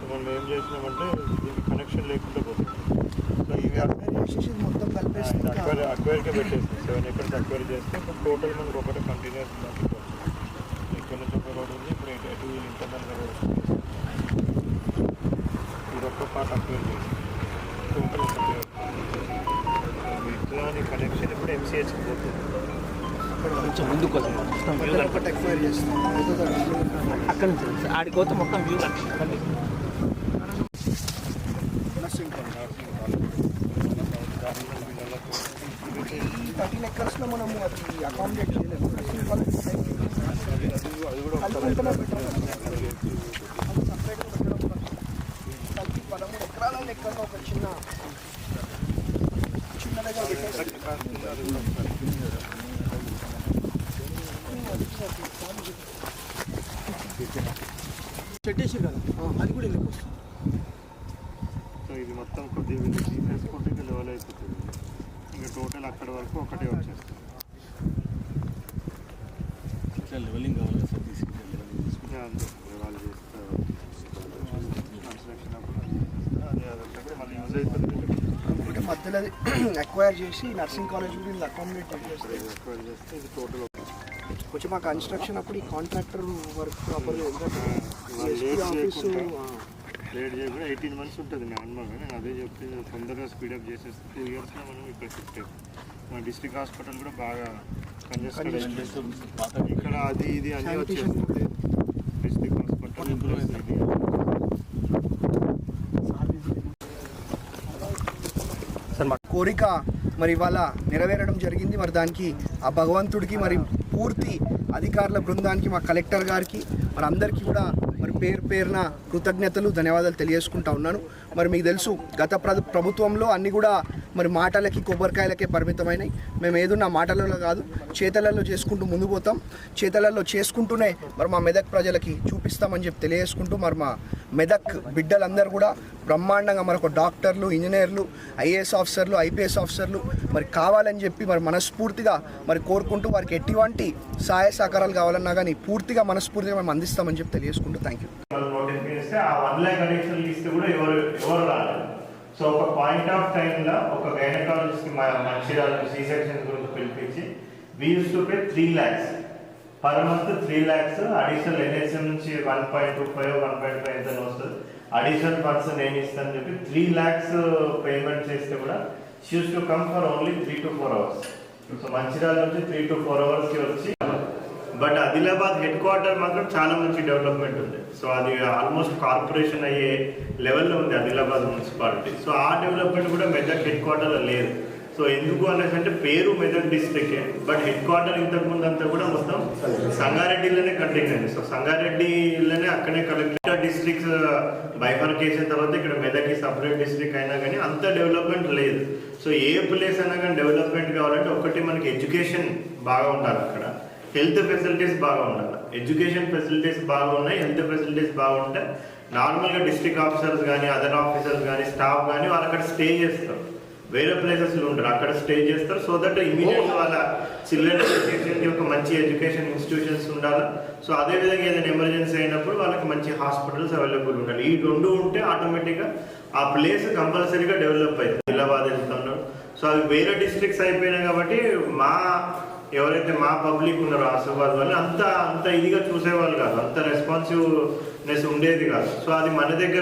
మనం ఏం చేసినామంటే దీనికి కనెక్షన్ లేకుండా పోతుంది సో ఇవి చేసేసి మొత్తం కలిపేసి ఇంకా అక్వైర్ అక్వైర్కే పెట్టేసి సెవెన్ ఎకర్స్ అక్వైర్ చేస్తే టోటల్ మనకు ఒకటి కంటిన్యూస్ ఇక్కడ నుంచి ఒక రోడ్ ఉంది ఇప్పుడు ఎటు వీళ్ళు ఇంటర్నల్గా రోడ్ ఇది ఒక్క పార్ట్ అక్వైర్ చేసి టోటల్ ఒకటి ఇట్లాని కనెక్షన్ ఇప్పుడు ఎంసీహెచ్కి పోతుంది కొంచెం ముందుకు వస్తాం మొత్తం వ్యూ అక్కడ నుంచి ఆడికి పోతే మొత్తం వ్యూ కనిపిస్తుంది థర్టీన్ ఎకర్స్లో మనము అది అకామిడేట్ కూడా సపరేట్గా కలిపి పదమూడు ఎకరాల లెక్కలో ఒక చిన్న చిన్నదిగా పెట్టేసి చెట్టేసి కదా? అది కూడా వస్తుంది? సో ఇది మొత్తం కొద్దిగా తీసేసుకుంటే ఇది లెవెల్ అయిపోతుంది. ఇంకా టోటల్ అక్కడ వరకు ఒకటే వచ్చేస్తుంది. లెవెలింగ్ కావాలి సార్ తీసుకెళ్ళి లెవెలింగ్ వాళ్ళు చేస్తారు. కన్స్ట్రక్షన్ అప్పుడు అది కూడా మళ్ళీ యూజ్ అవుతుంది. అంటే మధ్యలో అక్వైర్ చేసి నర్సింగ్ కాలేజ్ కూడా అకామిడేట్ చేస్తే ఇది ఎక్కువ చేస్తే ఇది టోటల్ కొంచెం మా కన్స్ట్రక్షన్ అప్పుడు ఈ కాంట్రాక్టర్ వర్క్ ప్రాపర్గా లేట్ చేయకుండా ఎయిటీన్ మంత్స్ ఉంటుంది నార్మల్గా నేను అదే చెప్పి తొందరగా స్పీడప్ చేసేస్తే టూ ఇయర్స్లో మనం ఇక్కడ షిఫ్ట్ మన డిస్ట్రిక్ట్ హాస్పిటల్ కూడా బాగా కంజెస్టెడ్ ఇక్కడ అది ఇది అన్నీ వచ్చేస్తుంది డిస్ట్రిక్ట్ హాస్పిటల్ Improve ప్లస్ ఇది కోరిక మరి ఇవాళ నెరవేరడం జరిగింది. మరి దానికి ఆ భగవంతుడికి మరి పూర్తి అధికారుల బృందానికి మా కలెక్టర్ గారికి మరి అందరికీ కూడా మరి పేరు పేరున కృతజ్ఞతలు ధన్యవాదాలు తెలియజేసుకుంటా ఉన్నాను. మరి మీకు తెలుసు గత ప్ర ప్రభుత్వంలో అన్నీ కూడా మరి మాటలకి కొబ్బరికాయలకే పరిమితమైనవి మేము ఏదున్నా మాటలలో కాదు చేతలలో చేసుకుంటూ ముందు పోతాం. చేతలలో చేసుకుంటూనే మరి మా మెదక్ ప్రజలకి చూపిస్తామని చెప్పి తెలియజేసుకుంటూ మరి మా మెదక్ బిడ్డలందరూ కూడా బ్రహ్మాండంగా మరొక డాక్టర్లు ఇంజనీర్లు ఐఏఎస్ ఆఫీసర్లు ఐపీఎస్ ఆఫీసర్లు మరి కావాలని చెప్పి మరి మనస్ఫూర్తిగా మరి కోరుకుంటూ వారికి ఎటువంటి సహాయ సహకారాలు కావాలన్నా కానీ పూర్తిగా మనస్ఫూర్తిగా మేము అందిస్తామని చెప్పి తెలియజేసుకుంటూ థ్యాంక్ యూ సో ఒక పాయింట్ ఆఫ్ టైంలో ఒక గైనకాలజిస్ట్ మంచిర్యాల సీ సెక్షన్ గురించి పిలిపించి we use to pay three lakhs per month three lakhs additional NSM నుంచి one point two five one point five ఎంత వస్తుంది. అడిషనల్ ఫండ్స్ నేను ఇస్తాను చెప్పి త్రీ ల్యాక్స్ పేమెంట్ చేస్తే కూడా chooses to come for only three to four hours. So Mancherial నుంచి three to four అవర్స్కి వచ్చి బట్ ఆదిలాబాద్ హెడ్ క్వార్టర్ మాత్రం చాలా మంచి డెవలప్మెంట్ ఉంది. సో అది ఆల్మోస్ట్ కార్పొరేషన్ అయ్యే లెవెల్లో ఉంది ఆదిలాబాద్ మున్సిపాలిటీ. సో ఆ డెవలప్మెంట్ కూడా మెదక్ హెడ్ క్వార్టర్లో లేదు. సో ఎందుకు అనేసి అంటే పేరు మెదక్ డిస్ట్రిక్టే బట్ హెడ్ క్వార్టర్ ఇంతకు ముందు అంతా కూడా మొత్తం సంగారెడ్డిలోనే కంటిన్యూ అయింది. సో సంగారెడ్డిలోనే అక్కడే కలెక్టర్ డిస్ట్రిక్ట్స్ బైఫర్కేషన్ తర్వాత ఇక్కడ మెదక్కి సపరేట్ డిస్ట్రిక్ట్ అయినా కానీ అంత డెవలప్మెంట్ లేదు. సో ఏ ప్లేస్ అయినా కానీ డెవలప్మెంట్ కావాలంటే ఒకటి మనకి ఎడ్యుకేషన్ బాగా ఉండాలి అక్కడ. హెల్త్ ఫెసిలిటీస్ బాగా ఉండాలి. ఎడ్యుకేషన్ ఫెసిలిటీస్ బాగున్నాయి హెల్త్ ఫెసిలిటీస్ బాగుంటే నార్మల్గా డిస్ట్రిక్ట్ ఆఫీసర్స్ కానీ అదర్ ఆఫీసర్స్ కానీ స్టాఫ్ కానీ వాళ్ళు అక్కడ స్టే చేస్తారు. వేరే ప్లేసెస్లో ఉంటారు. అక్కడ స్టే చేస్తారు. సో దట్ ఇమీడియట్ వాళ్ళ చిల్డ్రన్ ఎడ్యుకేషన్కి ఒక మంచి ఎడ్యుకేషన్ ఇన్స్టిట్యూషన్స్ ఉండాలి? సో అదేవిధంగా ఏదైనా ఎమర్జెన్సీ అయినప్పుడు వాళ్ళకి మంచి హాస్పిటల్స్ అవైలబుల్ ఉండాలి. ఈ రెండు ఉంటే ఆటోమేటిక్గా ఆ ప్లేస్ కంపల్సరీగా డెవలప్ అవుతుంది. హైదరాబాద్ వెళ్తున్నాడు సో అవి వేరే డిస్ట్రిక్ట్స్ అయిపోయినాయి కాబట్టి మా ఎవరైతే మా పబ్లిక్ ఉన్నారో ఆసిఫాబాద్ వాళ్ళు అంత అంత ఇదిగా చూసేవాళ్ళు కాదు. అంత రెస్పాన్సివ్నెస్ ఉండేది కాదు. సో అది మన దగ్గర